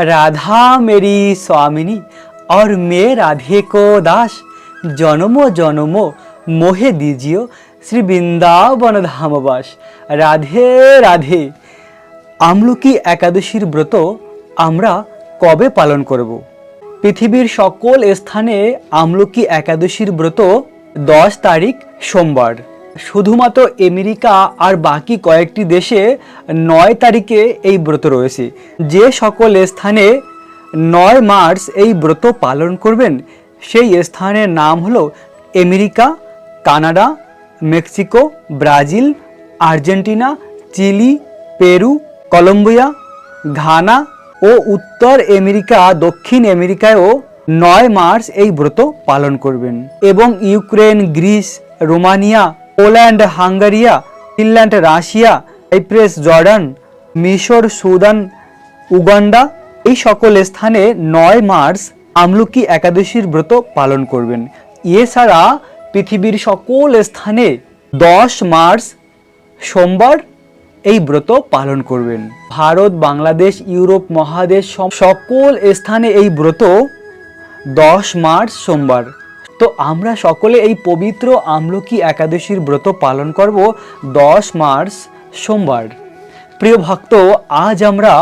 राधा मेरी स्वामिनी और मैं राधे को दास জনমো জনমো মোহে দিজিও শ্রী বৃন্দাবন ধামবাস রাধে রাধে আমলকি একাদশীর ব্রত আমরা কবে পালন করব পৃথিবীর সকল স্থানে আমলকি একাদশীর ব্রত দশ তারিখ সোমবার শুধুমাত্র আমেরিকা আর বাকি কয়েকটি দেশে নয় তারিখে এই ব্রত রয়েছে। যে সকল স্থানে নয় মার্চ এই ব্রত পালন করবেন, সেই স্থানের নাম হলো America, Canada, Mexico, Brazil, Argentina, Chile, Peru, Colombia, Ghana ও উত্তর আমেরিকা, দক্ষিণ আমেরিকায়ও নয় মার্চ এই ব্রত পালন করবেন। এবং Ukraine, Greece, Romania Poland, Hungary, Finland, Russia, Cyprus, Jordan, মিশর, সুদান, উগান্ডা এই সকল স্থানে নয় মার্চ আমলকি একাদশীর ব্রত পালন করবেন। এছাড়া পৃথিবীর সকল স্থানে দশ মার্চ সোমবার এই ব্রত পালন করবেন। ভারত, বাংলাদেশ, ইউরোপ মহাদেশ সকল স্থানে এই ব্রত দশ মার্চ সোমবার। তো আমরা সকলে এই পবিত্র আমলকি একাদশীর ব্রত পালন করব দশ মার্চ সোমবার। প্রিয় ভক্ত, আজ আমরা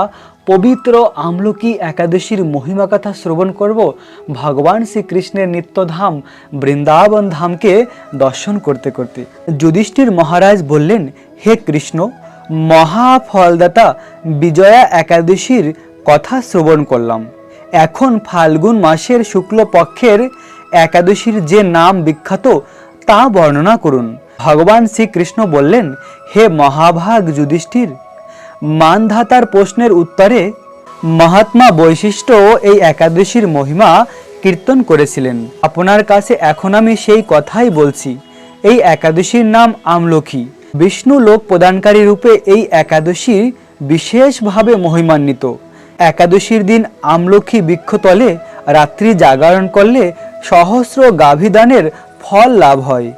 পবিত্র আমলকি একাদশীর মহিমা কথা শ্রবণ করব। ভগবান শ্রীকৃষ্ণের নিত্যধাম বৃন্দাবন ধামকে দর্শন করতে করতে। যুধিষ্ঠির মহারাজ বললেন, হে কৃষ্ণ, মহাফলদাতা বিজয়া একাদশীর কথা শ্রবণ করলাম। এখন ফাল্গুন মাসের শুক্লপক্ষের একাদশীর যে নাম বিখ্যাত তা বর্ণনা করুন। ভগবান শ্রীকৃষ্ণ বললেন, হে মহাভাগ যুধিষ্ঠির, মানধাতার প্রশ্নের উত্তরে মহাত্মা বৈশিষ্ট্য এই একাদশীর মহিমা কীর্তন করেছিলেন। আপনার কাছে এখন আমি সেই কথাই বলছি, এই একাদশীর নাম আমলখী। বিষ্ণু লোক প্রদানকারী রূপে এই একাদশী বিশেষভাবে মহিমান্বিত। একাদশীর দিন আমলখী বৃক্ষতলে রাত্রি জাগরণ করলে সহস্র গাভিদানের ফল লাভ হয়।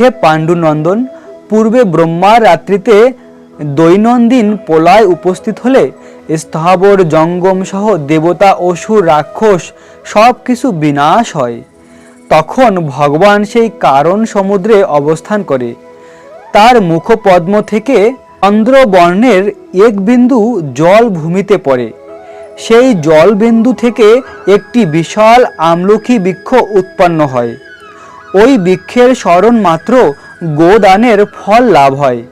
হে পাণ্ডুনন্দন, পূর্বে ব্রহ্মার রাত্রিতে দৈনন্দিন পোলায় উপস্থিত হলে স্থাবর জঙ্গম সহ দেবতা, অসুর, রাক্ষস সব কিছু বিনাশ হয়। তখন ভগবান সেই কারণ সমুদ্রে অবস্থান করে। তার মুখপদ্ম থেকে চন্দ্রবর্ণের এক বিন্দু জল ভূমিতে পড়ে। সেই জলবিন্দু থেকে একটি বিশাল আমলকি বৃক্ষ উৎপন্ন হয়। ওই বৃক্ষের স্মরণ মাত্র গোদানের ফল লাভ হয়।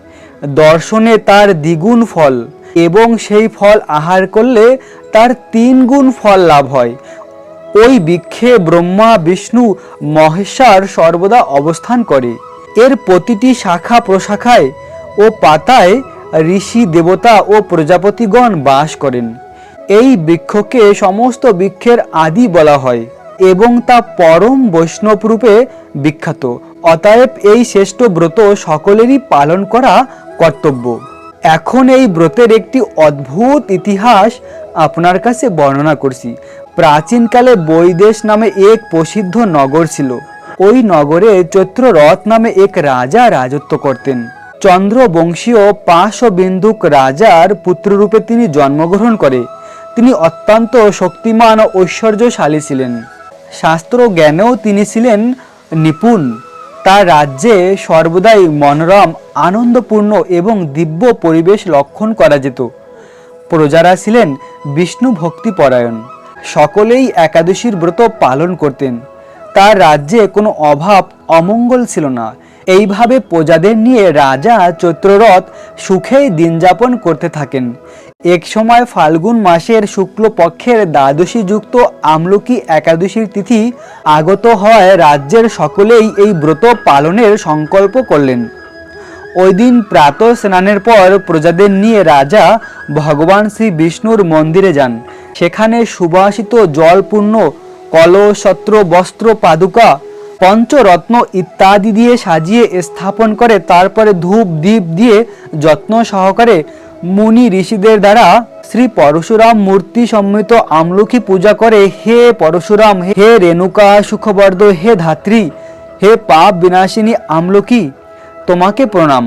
দর্শনে তার দ্বিগুণ ফল এবং সেই ফল আহার করলে তার তিন গুণ ফল লাভ হয়। ওই বৃক্ষে ব্রহ্মা, বিষ্ণু, মহেশ্বর সর্বদা অবস্থান করে। এর প্রতিটি শাখা প্রশাখায় ও পাতায় ঋষি দেবতা ও প্রজাপতিগণ বাস করেন। এই বৃক্ষকে সমস্ত বৃক্ষের আদি বলা হয় এবং তা পরম বৈষ্ণব রূপে বিখ্যাত। অতএব এই শ্রেষ্ঠ ব্রত সকলেরই পালন করা কর্তব্য। এখন এই ব্রতের একটি অদ্ভুত ইতিহাস আপনার কাছে বর্ণনা করছি। প্রাচীনকালে বৈদেশ নামে এক প্রসিদ্ধ নগর ছিল। ওই নগরে চৈত্ররথ নামে এক রাজা রাজত্ব করতেন। চন্দ্রবংশীয় পাশবিন্দুক রাজার পুত্ররূপে তিনি জন্মগ্রহণ করে। তিনি অত্যন্ত শক্তিমান ও ঐশ্বর্যশালী ছিলেন। শাস্ত্র জ্ঞানেও তিনি ছিলেন নিপুণ। তার রাজ্যে সর্বদাই মনোরম, আনন্দপূর্ণ এবং দিব্য পরিবেশ লক্ষণ করা যেত। প্রজারা ছিলেন বিষ্ণু ভক্তিপরায়ণ। সকলেই একাদশীর ব্রত পালন করতেন। তার রাজ্যে কোনো অভাব, অমঙ্গল ছিল না। এইভাবে প্রজাদের নিয়ে রাজা চৈত্ররথ সুখেই দিন যাপন করতে থাকেন। এক সময় ফাল্গুন মাসের শুক্লপক্ষের দ্বাদশী যুক্ত আমলকি একাদশীর তিথি আগত হয় রাজ্যের সকলেই এই ব্রত পালনের সংকল্প করলেন। ওই দিন প্রাত স্নানের পর প্রজাদের নিয়ে রাজা ভগবান শ্রী বিষ্ণুর মন্দিরে যান। সেখানে সুবাসিত জলপূর্ণ কলসত্র বস্ত্র পাদুকা পঞ্চরত্ন ইত্যাদি দিয়ে সাজিয়ে স্থাপন করে, তারপরে ধূপ দ্বীপ দিয়ে যত্ন সহকারে মুনি ঋষিদের দ্বারা শ্রী পরশুরাম মূর্তি সম্মিত আমলকি পূজা করে, হে পরশুরাম, হে রেণুকা সুখবর্দ হে ধাত্রী, হে পাপ বিনাশিনী আমলকি, তোমাকে প্রণাম।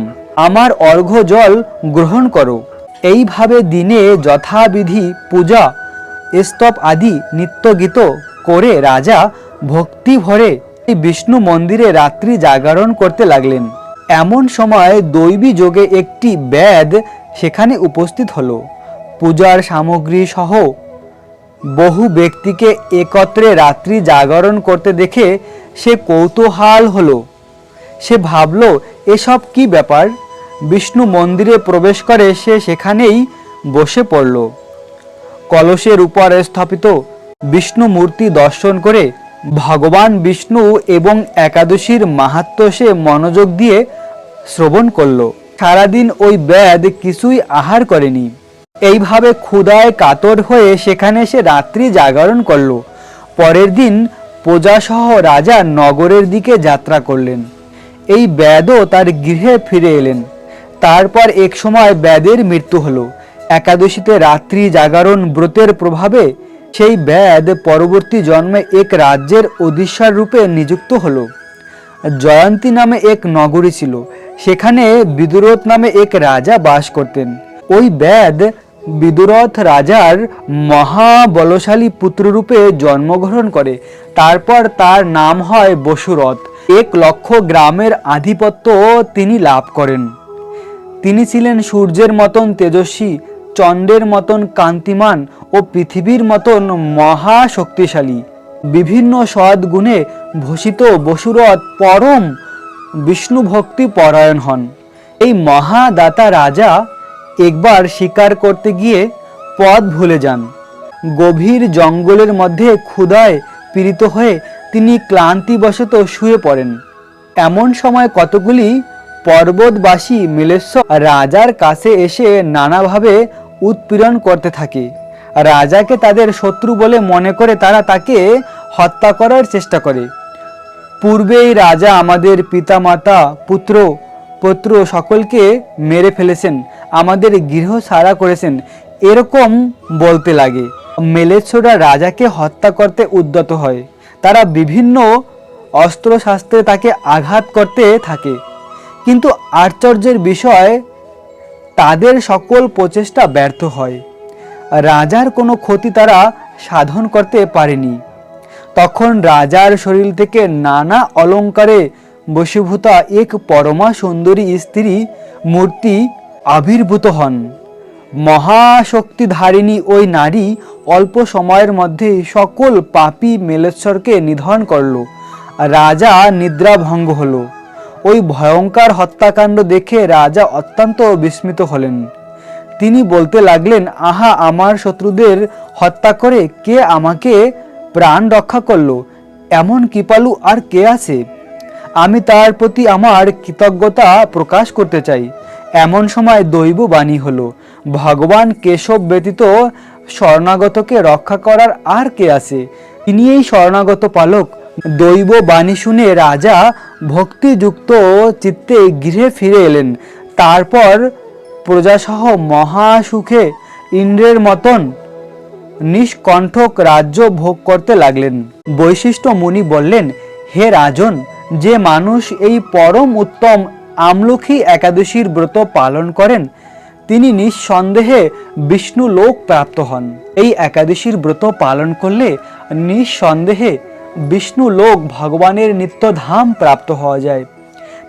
আমার অর্ঘ্য জল গ্রহণ করো। এইভাবে দিনে যথাবিধি পূজা, স্তব আদি নিত্যগীত করে রাজা ভক্তি ভরে বিষ্ণু মন্দিরে রাত্রি জাগরণ করতে লাগলেন। এমন সময় দৈবী যোগে একটি ব্যাদ সেখানে উপস্থিত হলো। পূজার সামগ্রী সহ বহু ব্যক্তিকে একত্রে রাত্রি জাগরণ করতে দেখে সে কৌতূহল হলো। সে ভাবল, এসব কি ব্যাপার? বিষ্ণু মন্দিরে প্রবেশ করে সে সেখানেই বসে পড়ল। কলসের উপর স্থাপিত বিষ্ণু মূর্তি দর্শন করে ভগবান বিষ্ণু এবং একাদশীর মাহাত্ম সে মনোযোগ দিয়ে শ্রবণ করল। সারাদিন ওই ব্যাদ কিছুই আহার করেনি। এইভাবে ক্ষুদায় কাতর হয়ে সেখানে সে রাত্রি জাগরণ করল। পরের দিন প্রজাসহ রাজা নগরের দিকে যাত্রা করলেন। এই ব্যাদও তার গৃহে ফিরে এলেন। তারপর এক সময় ব্যাদের মৃত্যু হলো। একাদশীতে রাত্রি জাগরণ ব্রতের প্রভাবে সেই ব্যাদ পরবর্তী জন্মে এক রাজ্যের অধীশ্বর রূপে নিযুক্ত হলো। জয়ন্তী নামে এক নগরী ছিল। সেখানে বিদুরথ নামে এক রাজা বাস করতেন। ওই ব্যাদ বিদুরথ রাজার মহাবলশালী পুত্ররূপে জন্মগ্রহণ করে। তারপর তার নাম হয় বসুরথ। এক লক্ষ গ্রামের আধিপত্য তিনি লাভ করেন। তিনি ছিলেন সূর্যের মতন তেজস্বী, চন্দ্রের মতন কান্তিমান ও পৃথিবীর মতন মহা শক্তিশালী বিভিন্ন সদ্গুণে ভূষিত বসুরথ পরম বিষ্ণু ভক্তি পরায়ণ হন। এই মহাদাতা রাজা একবার শিকার করতে গিয়ে পথ ভুলে যান। গভীর জঙ্গলের মধ্যে ক্ষুধায় পীড়িত হয়ে তিনি ক্লান্তিবশত শুয়ে পড়েন। এমন সময় কতগুলি পর্বতবাসী মিলেশ্বর রাজার কাছে এসে নানাভাবে উৎপীড়ন করতে থাকে। রাজাকে তাদের শত্রু বলে মনে করে তারা তাকে হত্যা করার চেষ্টা করে। পূর্বেই রাজা আমাদের পিতামাতা, পুত্র পুত্র সকলকে মেরে ফেলেছেন, আমাদের গৃহ সারা করেছেন, এরকম বলতে লাগে। মেলেচ্ছরা রাজাকে হত্যা করতে উদ্যত হয়। তারা বিভিন্ন অস্ত্রশাস্ত্রে তাকে আঘাত করতে থাকে। কিন্তু আশ্চর্যের বিষয়, তাদের সকল প্রচেষ্টা ব্যর্থ হয়। রাজার কোনো ক্ষতি তারা সাধন করতে পারেনি। তখন রাজার শরীর থেকে নানা অলঙ্কারে বশীভূতা এক পরমা সুন্দরী স্ত্রী মূর্তি আবির্ভূত হন। মহাশক্তিধারিণী ওই নারী অল্প সময়ের মধ্যে সকল পাপী মেলেশ্বরকে নিধন করল। রাজা নিদ্রাভঙ্গ হল। ওই ভয়ঙ্কর হত্যাকাণ্ড দেখে রাজা অত্যন্ত বিস্মিত হলেন। তিনি বলতে লাগলেন, আহা, আমার শত্রুদের হত্যা করে কে আমাকে প্রাণ রক্ষা করল? এমন কৃপালু আর কে আছে? আমি তার প্রতি আমার কৃতজ্ঞতা প্রকাশ করতে চাই। এমন সময় দৈব বাণী হলো, ভগবান কেশব ব্যতীত শরণাগতকে রক্ষা করার আর কে আছে? তিনি এই শরণাগত পালক দৈব বাণী শুনে রাজা ভক্তিযুক্ত চিত্তে গৃহে ফিরে এলেন। তারপর প্রজাসহ মহাসুখে ইন্দ্রের মতন নিষ্কণ্ঠক রাজ্য ভোগ করতে লাগলেন। বৈশিষ্ট্য মুনি বললেন, হে রাজন, যে মানুষ এই পরম উত্তম আমলখী একাদশীর ব্রত পালন করেন, তিনি নিঃসন্দেহে বিষ্ণু লোক প্রাপ্ত হন। এই একাদশীর ব্রত পালন করলে নিঃসন্দেহে বিষ্ণু লোক ভগবানের নিত্যধাম প্রাপ্ত হওয়া যায়।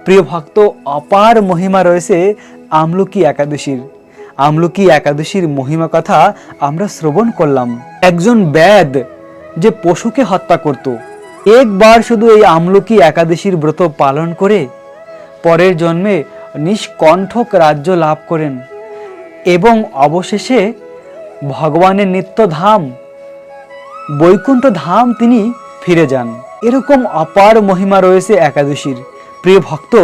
প্রিয় ভক্ত, অপার মহিমা রয়েছে আমলকি একাদশীর। আমলকি একাদশীর মহিমা কথা আমরা শ্রবণ করলাম। একজন ব্যাদ যে পশুকে হত্যা করত। একবার শুধু এই আমলকি একাদশীর ব্রত পালন করে পরের জন্মে নিষ্কণ্ঠক রাজ্য লাভ করেন এবং অবশেষে ভগবানের নিত্য ধাম বৈকুণ্ঠ ধাম তিনি ফিরে যান। এরকম অপার মহিমা রয়েছে একাদশীর। প্রিয় ভক্ত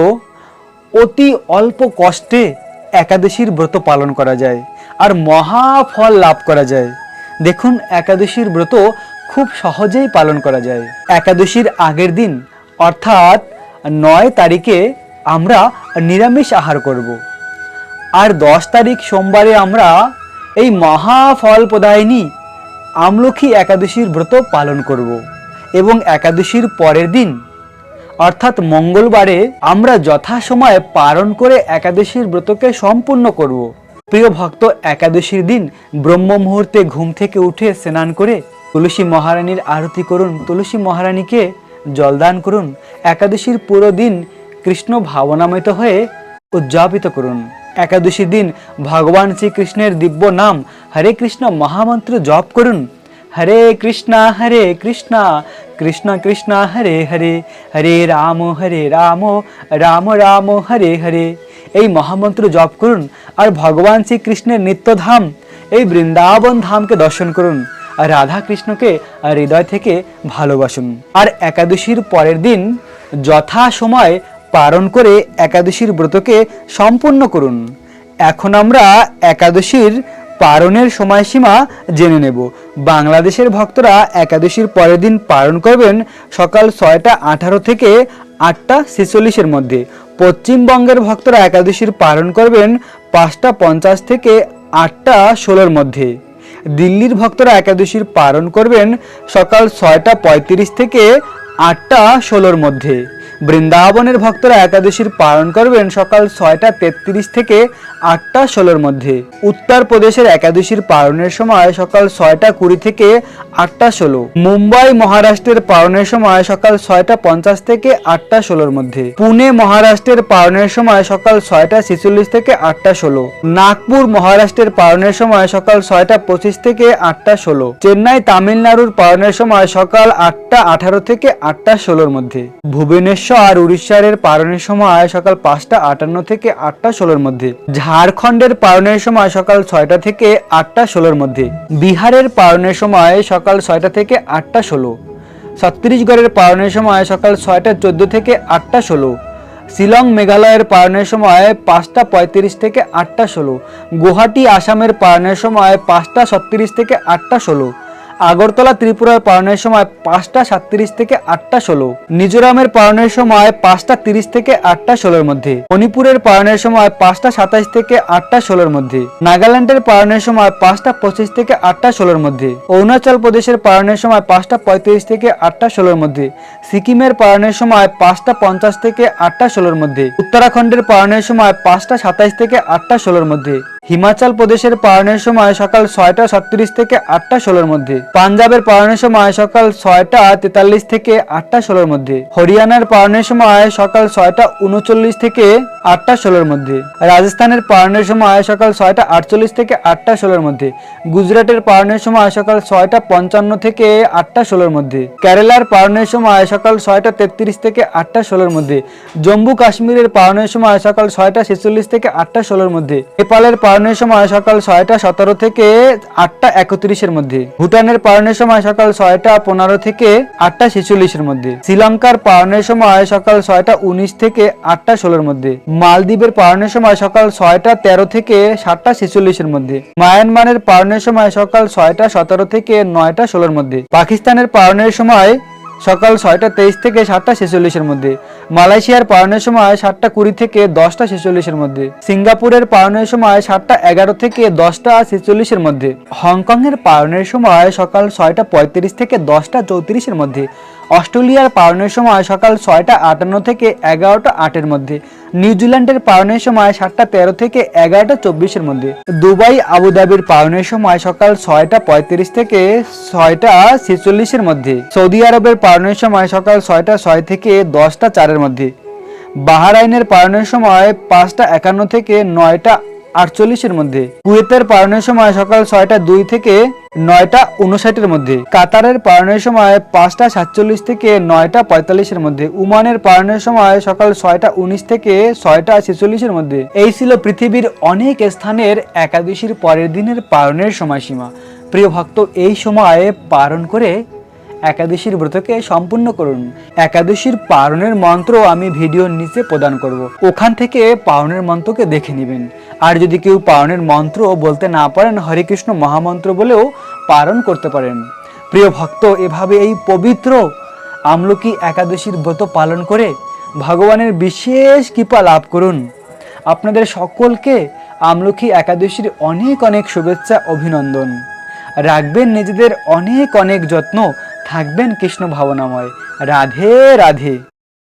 অতি অল্প কষ্টে একাদশীর ব্রত পালন করা যায় আর মহা ফল লাভ করা যায়। দেখুন, একাদশীর ব্রত খুব সহজেই পালন করা যায়। একাদশীর আগের দিন, অর্থাৎ নয় তারিখে আমরা নিরামিষ আহার করব। আর দশ তারিখ সোমবারে আমরা এই মহা ফল প্রদায়িনী আমলখী একাদশীর ব্রত পালন করব এবং একাদশীর পরের দিন অর্থাৎ মঙ্গলবারে আমরা যথাসময়ে পালন করে একাদশীর ব্রতকে সম্পূর্ণ করব। প্রিয় ভক্ত, একাদশীর দিন ব্রহ্ম মুহূর্তে ঘুম থেকে উঠে স্নান করে তুলসী মহারানীর আরতি করুন। তুলসী মহারানীকে জলদান করুন। একাদশীর পুরো দিন কৃষ্ণ ভাবনামৃত হয়ে উদযাপিত করুন। একাদশীর দিন ভগবান শ্রীকৃষ্ণের দিব্য নাম হরে কৃষ্ণ মহামন্ত্র জপ করুন। হরে কৃষ্ণা হরে কৃষ্ণা, কৃষ্ণ কৃষ্ণ, হরে হরে হরে রাম হরে রাম রাম রাম, হরে হরে। এই মহামন্ত্র জপ করুন আর ভগবান শ্রীকৃষ্ণের নিত্যধাম এই বৃন্দাবন ধামকে দর্শন করুন আর রাধা কৃষ্ণকে হৃদয় থেকে ভালোবাসুন। আর একাদশীর পরের দিন যথা সময় পালন করে একাদশীর ব্রতকে সম্পূর্ণ করুন। এখন আমরা একাদশীর পালনের সময়সীমা জেনে নেব। বাংলাদেশের ভক্তরা একাদশীর পরের দিন পালন করবেন সকাল ছয়টা আঠারো থেকে আটটা ছেচল্লিশের মধ্যে। পশ্চিমবঙ্গের ভক্তরা একাদশীর পালন করবেন পাঁচটা পঞ্চাশ থেকে আটটা ষোলোর মধ্যে। দিল্লির ভক্তরা একাদশীর পালন করবেন সকাল ছয়টা পঁয়ত্রিশ থেকে আটটা ষোলোর মধ্যে। বৃন্দাবনের ভক্তরা একাদশীর পালন করবেন সকাল ছয়টা তেত্রিশ থেকে আটটা ষোলোর মধ্যে। উত্তরপ্রদেশের একাদশীর পালনের সময় সকাল ছয়টা কুড়ি থেকে আটটা ষোলো। মুম্বাই মহারাষ্ট্রের পালনের সময় সকাল ছয়টা পঞ্চাশ থেকে আটটা ষোলোর মধ্যে। পুনে মহারাষ্ট্রের পালনের সময় সকাল ছয়টা ছেচল্লিশ থেকে আটটা ষোলো। নাগপুর মহারাষ্ট্রের পালনের সময় সকাল ছয়টা পঁচিশ থেকে আটটা ষোলো। চেন্নাই তামিলনাড়ুর পালনের সময় সকাল আটটা আঠারো থেকে আটটা ষোলোর মধ্যে। ভুবনেশ্বর আর উড়িষ্যার পালনের সময় সকাল পাঁচটা আটান্ন থেকে আটটা ষোলোর মধ্যে। ঝাড়খণ্ডের পালনের সময় সকাল ছয়টা থেকে আটটা ষোলোর মধ্যে। বিহারের পালনের সময় সকাল ছয়টা থেকে আটটা ষোলো। ছত্তিশগড়ের পালনের সময় সকাল ছয়টা চোদ্দ থেকে আটটা ষোলো। শিলং মেঘালয়ের পালনের সময় পাঁচটা পঁয়ত্রিশ থেকে আটটা ষোলো। গুয়াহাটি, আসামের পালনের সময় পাঁচটা ছত্রিশ থেকে আটটা ষোলো। আগরতলা ত্রিপুরার পালনের সময় পাঁচটা সাতত্রিশ থেকে আটটা ষোলো। মিজোরামের পালনের সময় পাঁচটা তিরিশ থেকে আটটা ষোলোর মধ্যে। মণিপুরের পালনের সময় পাঁচটা সাতাইশ থেকে আটটা ষোলোর মধ্যে। নাগাল্যান্ডের পালনের সময় পাঁচটা পঁচিশ থেকে আটটা ষোলোর মধ্যে। অরুণাচল প্রদেশের পালনের সময় পাঁচটা পঁয়ত্রিশ থেকে আটটা ষোলোর মধ্যে। সিকিমের পালনের সময় পাঁচটা পঞ্চাশ থেকে আটটা ষোলোর মধ্যে। উত্তরাখণ্ডের পালনের সময় পাঁচটা সাতাইশ থেকে আটটা ষোলোর মধ্যে। হিমাচল প্রদেশের পালনের সময় সকাল ছয়টা সাতত্রিশ থেকে আটটা ষোলোর মধ্যে। পাঞ্জাবের পালনের সময় সকাল ছয়টা তেতাল্লিশ থেকে আটটা ষোলোর মধ্যে। হরিয়ানার পালনের সময় সকাল ছয়টা উনচল্লিশ থেকে আটটা ষোলোর মধ্যে। রাজস্থানের পালনের সময় সকাল ছয়টা আটচল্লিশ থেকে আটটা ষোলোর মধ্যে। গুজরাটের পালনের সময় সকাল ছয়টা পঞ্চান্ন থেকে আটটা ষোলোর মধ্যে। কেরালার পালনের সময় সকাল ছয়টা তেত্রিশ থেকে আটটা ষোলোর মধ্যে। জম্মু কাশ্মীরের পালনের সময় সকাল ছয়টা ছেচল্লিশ থেকে আটটা ষোলোর মধ্যে। নেপালের পালনের সময় সকাল ছয়টা সতেরো থেকে আটটা একত্রিশের মধ্যে। ভুটানের পালনের সময় সকাল ছয়টা পনেরো থেকে আটটা ছেচল্লিশের মধ্যে। শ্রীলঙ্কার পালনের সময় সকাল ছয়টা উনিশ থেকে আটটা ষোলোর মধ্যে। মালদ্বীপের পালনের সময় সকাল ছয়টা তেরো থেকে সাতটা ছেচল্লিশের মধ্যে। মায়ানমারের পালনের সময় সকাল ছয়টা সতেরো থেকে নয়টা ষোলোর মধ্যে। পাকিস্তানের পালনের সময় সকাল ছয়টা তেইশ থেকে সাতটা ছেচল্লিশের মধ্যে। মালয়েশিয়ার পালনের সময় সাতটা কুড়ি থেকে দশটা ছেচল্লিশের মধ্যে। সিঙ্গাপুরের পালনের সময় সাতটা এগারো থেকে দশটা ছেচল্লিশের মধ্যে। হংকংয়ের পালনের সময় সকাল ছয়টা পঁয়ত্রিশ থেকে দশটা চৌত্রিশের মধ্যে। অস্ট্রেলিয়ার পালনের সময় সকাল ছয়টা আটান্ন থেকে এগারোটা আটের মধ্যে নিউজিল্যান্ডের পালনের সময় সাতটা তেরো থেকে এগারোটা চব্বিশের মধ্যে, দুবাই আবুধাবির পালনের সময় সকাল ছয়টা পঁয়ত্রিশ থেকে ছয়টা ছেচল্লিশের মধ্যে, সৌদি আরবের পালনের সময় সকাল ছয়টা ছয় থেকে দশটা চারের মধ্যে, বাহারাইনের পালনের সময় পাঁচটা একান্ন থেকে নয়টা আটচল্লিশের মধ্যে। কুয়েতের পালনের সময় সকাল ছয়টা দুই থেকে নয়টা উনষাটের মধ্যে। কাতারের পালনের সময় পাঁচটা সাতচল্লিশ থেকে নয়টা পঁয়তাল্লিশের মধ্যে। উমানের পালনের সময় সকাল ছয়টা উনিশ থেকে ছয়টা ছেচল্লিশের মধ্যে। এই ছিল পৃথিবীর অনেক স্থানের একাদশীর পরের দিনের পালনের সময়সীমা। প্রিয় ভক্ত, এই সময়ে পালন করে একাদশীর ব্রতকে সম্পূর্ণ করুন। একাদশীর পারণের মন্ত্র আমি ভিডিওর নিচে প্রদান করব। ওখান থেকে পারণের মন্ত্রকে দেখে নেবেন। আর যদি কেউ পারণের মন্ত্র বলতে না পারেন, হরে কৃষ্ণ মহামন্ত্র বলেও পারণ করতে পারেন। প্রিয় ভক্ত, এভাবে এই পবিত্র আমলকি একাদশীর ব্রত পালন করে ভগবানের বিশেষ কৃপা লাভ করুন। আপনাদের সকলকে আমলকি একাদশীর অনেক অনেক শুভেচ্ছা, অভিনন্দন। রাখবেন নিজেদের অনেক অনেক যত্ন, থাকবেন কৃষ্ণ ভাবনাময়। রাধে রাধে।